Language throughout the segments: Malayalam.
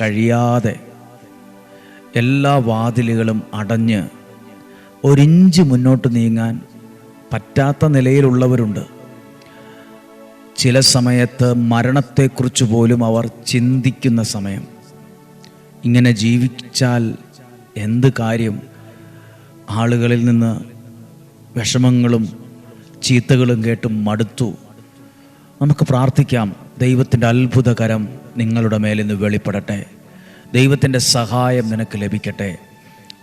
കഴിയാതെ എല്ലാ വാതിലുകളും അടഞ്ഞ് ഒരിഞ്ച് മുന്നോട്ട് നീങ്ങാൻ പറ്റാത്ത നിലയിലുള്ളവരുണ്ട്. ചില സമയത്ത് മരണത്തെക്കുറിച്ച് പോലും അവർ ചിന്തിക്കുന്ന സമയം. ഇങ്ങനെ ജീവിച്ചാൽ എന്ത് കാര്യം? ആളുകളിൽ നിന്ന് വിഷമങ്ങളും ചീത്തകളും കേട്ട് മടുത്തു. നമുക്ക് പ്രാർത്ഥിക്കാം. ദൈവത്തിന്റെ അത്ഭുതകരം നിങ്ങളുടെ മേലിന്ന് വെളിപ്പെടട്ടെ. ദൈവത്തിന്റെ സഹായം നിനക്ക് ലഭിക്കട്ടെ.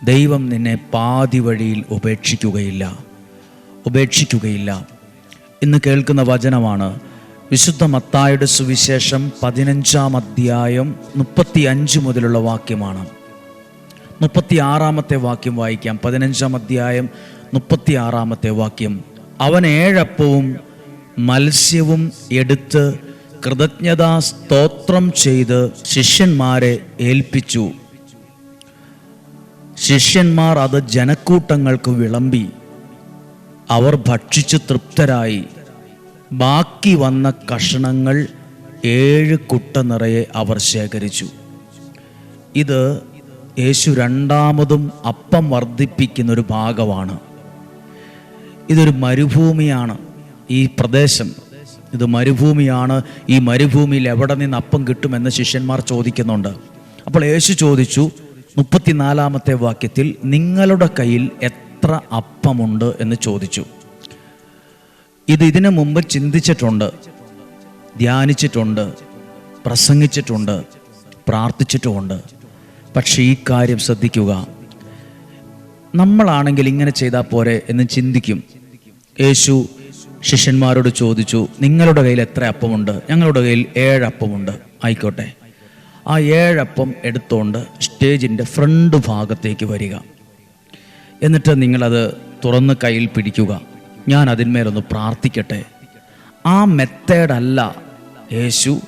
ദൈവം നിന്നെ പാതി വഴിയിൽ ഉപേക്ഷിക്കുകയില്ല. ഉപേക്ഷിക്കുകയില്ല. ഇന്ന് കേൾക്കുന്ന വചനമാണ് വിശുദ്ധ മത്തായുടെ സുവിശേഷം പതിനഞ്ചാം അധ്യായം മുപ്പത്തി അഞ്ച് മുതലുള്ള വാക്യമാണ്. മുപ്പത്തി ആറാമത്തെ വാക്യം വായിക്കാം. പതിനഞ്ചാം അധ്യായം മുപ്പത്തി ആറാമത്തെ വാക്യം. അവൻ ഏഴപ്പവും മത്സ്യവും എടുത്ത് കൃതജ്ഞതാ സ്തോത്രം ചെയ്ത് ശിഷ്യന്മാരെ ഏൽപ്പിച്ചു. ശിഷ്യന്മാർ അത് ജനക്കൂട്ടങ്ങൾക്ക് വിളമ്പി. അവർ ഭക്ഷിച്ചു തൃപ്തരായി. ബാക്കി വന്ന കഷണങ്ങൾ ഏഴ് കുട്ട നിറയെ അവർ ശേഖരിച്ചു. ഇത് യേശു രണ്ടാമതും അപ്പം വർദ്ധിപ്പിക്കുന്ന ഒരു ഭാഗമാണ്. ഇതൊരു മരുഭൂമിയാണ് ഈ പ്രദേശം. ഇത് മരുഭൂമിയാണ്. ഈ മരുഭൂമിയിൽ എവിടെ നിന്ന് അപ്പം കിട്ടുമെന്ന് ശിഷ്യന്മാർ ചോദിക്കുന്നുണ്ട്. അപ്പോൾ യേശു ചോദിച്ചു മുപ്പത്തിനാലാമത്തെ വാക്യത്തിൽ നിങ്ങളുടെ കയ്യിൽ എത്ര അപ്പമുണ്ട്? എന്ന് ചോദിച്ചു. ഇത് ഇതിനു മുമ്പ് ചിന്തിച്ചിട്ടുണ്ട് ധ്യാനിച്ചിട്ടുണ്ട് പ്രസംഗിച്ചിട്ടുണ്ട് പ്രാർത്ഥിച്ചിട്ടുമുണ്ട്. പക്ഷേ ഈ കാര്യം ശ്രദ്ധിക്കുക. നമ്മളാണെങ്കിൽ ഇങ്ങനെ ചെയ്താൽ പോരെ എന്ന് ചിന്തിക്കും. യേശു ശിഷ്യന്മാരോട് ചോദിച്ചു നിങ്ങളുടെ കയ്യിൽ എത്ര അപ്പമുണ്ട്? ഞങ്ങളുടെ കയ്യിൽ ഏഴപ്പമുണ്ട് ആയിക്കോട്ടെ. ആ ഏഴപ്പം എടുത്തുകൊണ്ട് സ്റ്റേജിന്റെ ഫ്രണ്ട് ഭാഗത്തേക്ക് വരിക. എന്നിട്ട് നിങ്ങളത് തുറന്ന് കയ്യിൽ പിടിക്കുക. ഞാൻ അതിന്മേലൊന്ന് പ്രാർത്ഥിക്കട്ടെ. ആ മെത്തേഡല്ല യേശു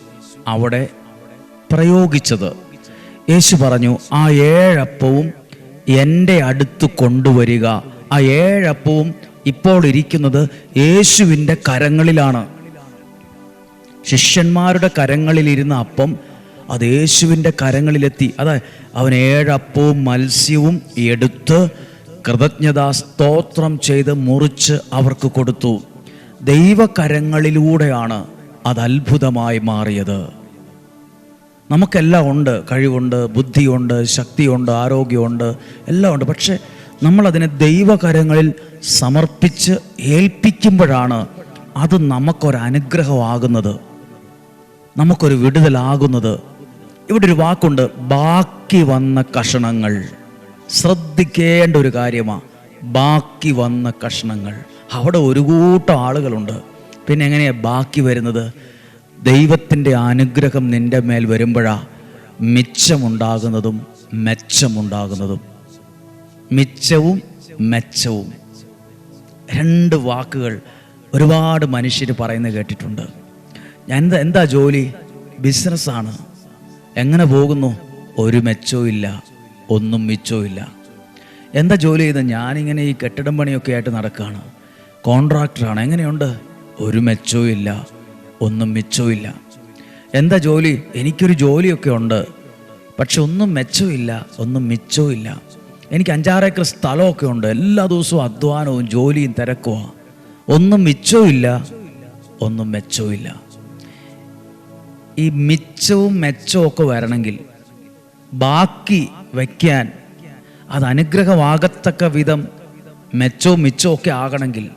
അവിടെ പ്രയോഗിച്ചത്. യേശു പറഞ്ഞു ആ ഏഴപ്പവും എന്റെ അടുത്ത് കൊണ്ടുവരിക. ആ ഏഴപ്പവും ഇപ്പോൾ ഇരിക്കുന്നത് യേശുവിന്റെ കരങ്ങളിലാണ്. ശിഷ്യന്മാരുടെ കരങ്ങളിലിരുന്ന അപ്പം അത് യേശുവിന്റെ കരങ്ങളിലെത്തി. അതായത് അവൻ ഏഴപ്പവും മത്സ്യവും എടുത്ത് കൃതജ്ഞതാ സ്തോത്രം ചെയ്ത് മുറിച്ച് അവർക്ക് കൊടുത്തു. ദൈവകരങ്ങളിലൂടെയാണ് അത് അത്ഭുതമായി മാറിയത്. നമുക്കെല്ലാം ഉണ്ട് കഴിവുണ്ട് ബുദ്ധിയുണ്ട് ശക്തിയുണ്ട് ആരോഗ്യമുണ്ട് എല്ലാം ഉണ്ട് പക്ഷെ നമ്മളതിനെ ദൈവകരങ്ങളിൽ സമർപ്പിച്ച് ഏൽപ്പിക്കുമ്പോഴാണ് അത് നമുക്കൊരനുഗ്രഹമാകുന്നത്. നമുക്കൊരു വിടുതലാകുന്നത്. ഇവിടെ ഒരു വാക്കുണ്ട് ബാക്കി വന്ന കഷണങ്ങൾ. ശ്രദ്ധിക്കേണ്ട ഒരു കാര്യമാണ് ബാക്കി വന്ന കഷണങ്ങൾ. അവിടെ ഒരു കൂട്ടം ആളുകളുണ്ട്. പിന്നെ എങ്ങനെയാണ് ബാക്കി വരുന്നത്? ദൈവത്തിന്റെ അനുഗ്രഹം നിന്റെ മേൽ വരുമ്പോഴാണ് മിച്ചമുണ്ടാകുന്നതും മെച്ചമുണ്ടാകുന്നതും. മിച്ചവും മെച്ചവും. രണ്ട് വാക്കുകൾ ഒരുപാട് മനുഷ്യർ പറയുന്നത് കേട്ടിട്ടുണ്ട്. ഞാൻ എന്താ എന്താ ജോലി? ബിസിനസ്സാണ് എങ്ങനെ പോകുന്നു? ഒരു മെച്ചവും ഇല്ല. ഒന്നും മിച്ചവും ഇല്ല. എന്താ ജോലി ചെയ്ത? ഞാനിങ്ങനെ ഈ കെട്ടിടം പണിയൊക്കെ ആയിട്ട് നടക്കുകയാണ് കോൺട്രാക്ടറാണ്. എങ്ങനെയുണ്ട്? ഒരു മെച്ചവും ഇല്ല. ഒന്നും മിച്ചവും ഇല്ല. എന്താ ജോലി? എനിക്കൊരു ജോലിയൊക്കെ ഉണ്ട്. പക്ഷെ ഒന്നും മെച്ചമില്ല ഒന്നും മിച്ചവും ഇല്ല. എനിക്ക് അഞ്ചാറേക്കർ സ്ഥലമൊക്കെ ഉണ്ട്. എല്ലാ ദിവസവും അധ്വാനവും ജോലിയും തിരക്കുക ഒന്നും മിച്ചവും ഒന്നും മെച്ചവും ഈ മിച്ചവും മെച്ചവും ഒക്കെ വരണമെങ്കിൽ ബാക്കി വയ്ക്കാൻ അത് അനുഗ്രഹമാകത്തക്ക വിധം മെച്ചവും മിച്ചവും ഒക്കെ ആകണമെങ്കിൽ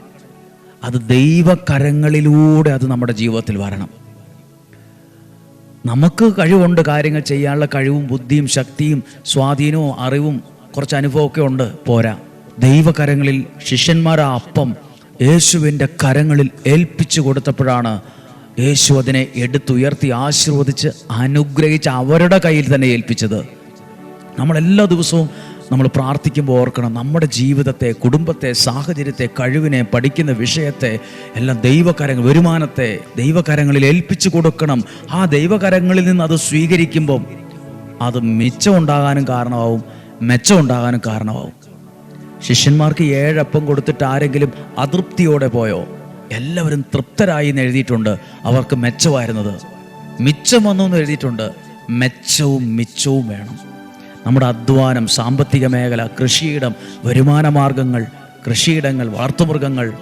അത് ദൈവകരങ്ങളിലൂടെ അത് നമ്മുടെ ജീവിതത്തിൽ വരണം. നമുക്ക് കഴിവുണ്ട് കാര്യങ്ങൾ ചെയ്യാനുള്ള കഴിവും ബുദ്ധിയും ശക്തിയും സ്വാധീനവും അറിവും കുറച്ച് അനുഭവമൊക്കെ ഉണ്ട്. പോരാ. ദൈവകരങ്ങളിൽ ശിഷ്യന്മാർ ആ അപ്പം യേശുവിന്റെ കരങ്ങളിൽ ഏൽപ്പിച്ചു കൊടുത്തപ്പോഴാണ് യേശു അതിനെ എടുത്തുയർത്തി ആശീർവദിച്ച് അനുഗ്രഹിച്ച് അവരുടെ കയ്യിൽ തന്നെ ഏൽപ്പിച്ചത്. നമ്മൾ എല്ലാ ദിവസവും നമ്മൾ പ്രാർത്ഥിക്കുമ്പോൾ ഓർക്കണം നമ്മുടെ ജീവിതത്തെ കുടുംബത്തെ സാഹചര്യത്തെ കഴിവിനെ പഠിക്കുന്ന വിഷയത്തെ എല്ലാം ദൈവകരങ്ങൾ വരുമാനത്തെ ദൈവകരങ്ങളിൽ ഏൽപ്പിച്ചു കൊടുക്കണം. ആ ദൈവകരങ്ങളിൽ നിന്ന് അത് സ്വീകരിക്കുമ്പം അത് മിച്ചമുണ്ടാകാനും കാരണമാവും. മെച്ചം ഉണ്ടാകാനും കാരണമാവും. ശിഷ്യന്മാർക്ക് ഏഴപ്പം കൊടുത്തിട്ട് ആരെങ്കിലും അതൃപ്തിയോടെ പോയോ? എല്ലാവരും തൃപ്തരായി എന്ന് എഴുതിയിട്ടുണ്ട്. അവർക്ക് മെച്ചമായിരുന്നത് മിച്ചം വന്നു എന്ന് എഴുതിയിട്ടുണ്ട്. മെച്ചവും മിച്ചവും വേണം. നമ്മുടെ അധ്വാനം സാമ്പത്തിക മേഖല കൃഷിയിടം വരുമാന മാർഗങ്ങൾ കൃഷിയിടങ്ങൾ വളർത്തുമൃഗങ്ങൾ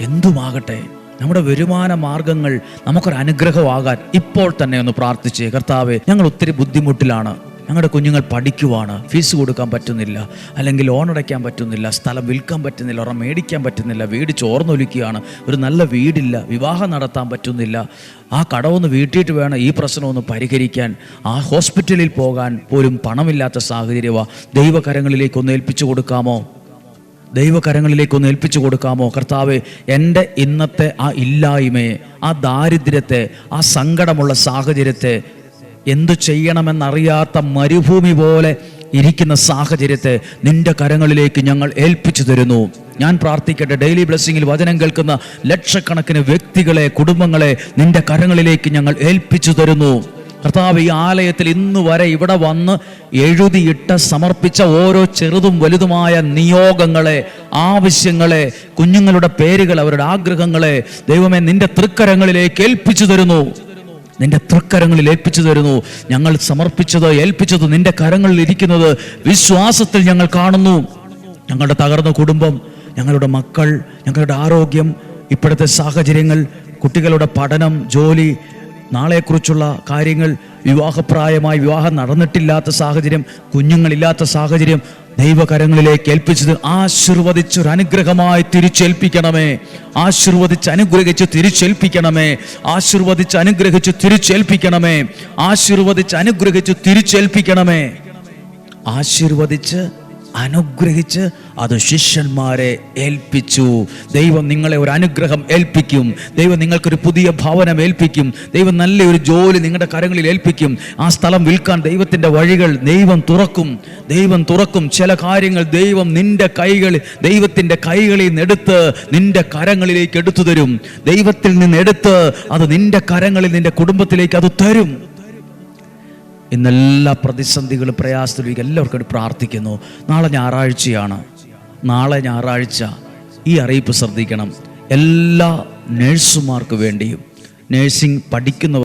എന്തുമാകട്ടെ നമ്മുടെ വരുമാന മാർഗങ്ങൾ നമുക്കൊരു അനുഗ്രഹമാകാൻ ഇപ്പോൾ തന്നെ ഒന്ന് പ്രാർത്ഥിച്ച്. കർത്താവെ ഞങ്ങൾ ഒത്തിരി ബുദ്ധിമുട്ടിലാണ്. ഞങ്ങളുടെ കുഞ്ഞുങ്ങൾ പഠിക്കുവാണ് ഫീസ് കൊടുക്കാൻ പറ്റുന്നില്ല അല്ലെങ്കിൽ ലോൺ അടയ്ക്കാൻ പറ്റുന്നില്ല സ്ഥലം വിൽക്കാൻ പറ്റുന്നില്ല ഒരെണ്ണം മേടിക്കാൻ പറ്റുന്നില്ല വീട് ചോർന്നൊലിക്കുകയാണ് ഒരു നല്ല വീടില്ല വിവാഹം നടത്താൻ പറ്റുന്നില്ല. ആ കടമൊന്ന് വീട്ടിയിട്ട് വേണം ഈ പ്രശ്നമൊന്ന് പരിഹരിക്കാൻ. ആ ഹോസ്പിറ്റലിൽ പോകാൻ പോലും പണമില്ലാത്ത സാഹചര്യമാണ് ദൈവകരങ്ങളിലേക്ക് ഒന്ന് ഏൽപ്പിച്ചു കൊടുക്കാമോ? ദൈവകരങ്ങളിലേക്ക് ഒന്ന് ഏൽപ്പിച്ചു കൊടുക്കാമോ? കർത്താവ് എന്റെ ഇന്നത്തെ ആ ഇല്ലായ്മയെ ആ ദാരിദ്ര്യത്തെ ആ സങ്കടമുള്ള സാഹചര്യത്തെ എന്തു ചെയ്യണമെന്നറിയാത്ത മരുഭൂമി പോലെ ഇരിക്കുന്ന സാഹചര്യത്തെ നിന്റെ കരങ്ങളിലേക്ക് ഞങ്ങൾ ഏൽപ്പിച്ചു തരുന്നു. ഞാൻ പ്രാർത്ഥിക്കട്ടെ. ഡെയിലി ബ്ലെസ്സിങ്ങിൽ വചനം കേൾക്കുന്ന ലക്ഷക്കണക്കിന് വ്യക്തികളെ കുടുംബങ്ങളെ നിന്റെ കരങ്ങളിലേക്ക് ഞങ്ങൾ ഏൽപ്പിച്ചു തരുന്നു. കർത്താവ് ഈ ആലയത്തിൽ ഇന്ന് വരെ ഇവിടെ വന്ന് എഴുതിയിട്ട് സമർപ്പിച്ച ഓരോ ചെറുതും വലുതുമായ നിയോഗങ്ങളെ ആവശ്യങ്ങളെ കുഞ്ഞുങ്ങളുടെ പേരുകൾ അവരുടെ ആഗ്രഹങ്ങളെ ദൈവമേ നിന്റെ തൃക്കരങ്ങളിലേക്ക് ഏൽപ്പിച്ചു തരുന്നു. നിന്റെ തൃക്കരങ്ങളിൽ ഏൽപ്പിച്ചു തരുന്നു. ഞങ്ങൾ സമർപ്പിച്ചത് ഏൽപ്പിച്ചത് നിന്റെ കരങ്ങളിൽ ഇരിക്കുന്നത് വിശ്വാസത്തിൽ ഞങ്ങൾ കാണുന്നു. ഞങ്ങളുടെ തകർന്ന കുടുംബം ഞങ്ങളുടെ മക്കൾ ഞങ്ങളുടെ ആരോഗ്യം ഇപ്പോഴത്തെ സാഹചര്യങ്ങൾ കുട്ടികളുടെ പഠനം ജോലി നാളെക്കുറിച്ചുള്ള കാര്യങ്ങൾ വിവാഹപ്രായമായി വിവാഹം നടന്നിട്ടില്ലാത്ത സാഹചര്യം കുഞ്ഞുങ്ങളില്ലാത്ത സാഹചര്യം ദൈവകരങ്ങളിലേക്ക് ഏൽപ്പിച്ചത് ആശീർവദിച്ച് ഒരു അനുഗ്രഹമായി തിരിച്ചേൽപ്പിക്കണമേ. ആശീർവദിച്ച് അനുഗ്രഹിച്ച് തിരിച്ചേൽപ്പിക്കണമേ. ആശീർവദിച്ച് അനുഗ്രഹിച്ച് തിരിച്ചേൽപ്പിക്കണമേ. ആശീർവദിച്ച് അനുഗ്രഹിച്ച് തിരിച്ചേൽപ്പിക്കണമേ. ആശീർവദിച്ച് അനുഗ്രഹിച്ച് അത് ശിഷ്യന്മാരെ ഏൽപ്പിച്ചു. ദൈവം നിങ്ങളെ ഒരു അനുഗ്രഹം ഏൽപ്പിക്കും. ദൈവം നിങ്ങൾക്കൊരു പുതിയ ഭവനം ഏൽപ്പിക്കും. ദൈവം നല്ലൊരു ജോലി നിങ്ങളുടെ കരങ്ങളിൽ ഏൽപ്പിക്കും. ആ സ്ഥലം വിൽക്കാൻ ദൈവത്തിന്റെ വഴികൾ ദൈവം തുറക്കും. ദൈവം തുറക്കും. ചില കാര്യങ്ങൾ ദൈവം നിന്റെ കൈകളിൽ ദൈവത്തിന്റെ കൈകളിൽ നിന്ന് എടുത്ത് നിന്റെ കരങ്ങളിലേക്ക് എടുത്തു തരും. ദൈവത്തിൽ നിന്ന് എടുത്ത് അത് നിന്റെ കരങ്ങളിൽ നിന്റെ കുടുംബത്തിലേക്ക് അത് തരും. ഇന്നെല്ലാ പ്രതിസന്ധികളും പ്രയാസത്തിലും എല്ലാവർക്കും പ്രാർത്ഥിക്കുന്നു. നാളെ ഞായറാഴ്ചയാണ്. നാളെ ഞായറാഴ്ച ഈ അറിയിപ്പ് ശ്രദ്ധിക്കണം. എല്ലാ നേഴ്സുമാർക്ക് വേണ്ടിയും. നേഴ്സിംഗ് പഠിക്കുന്നവർ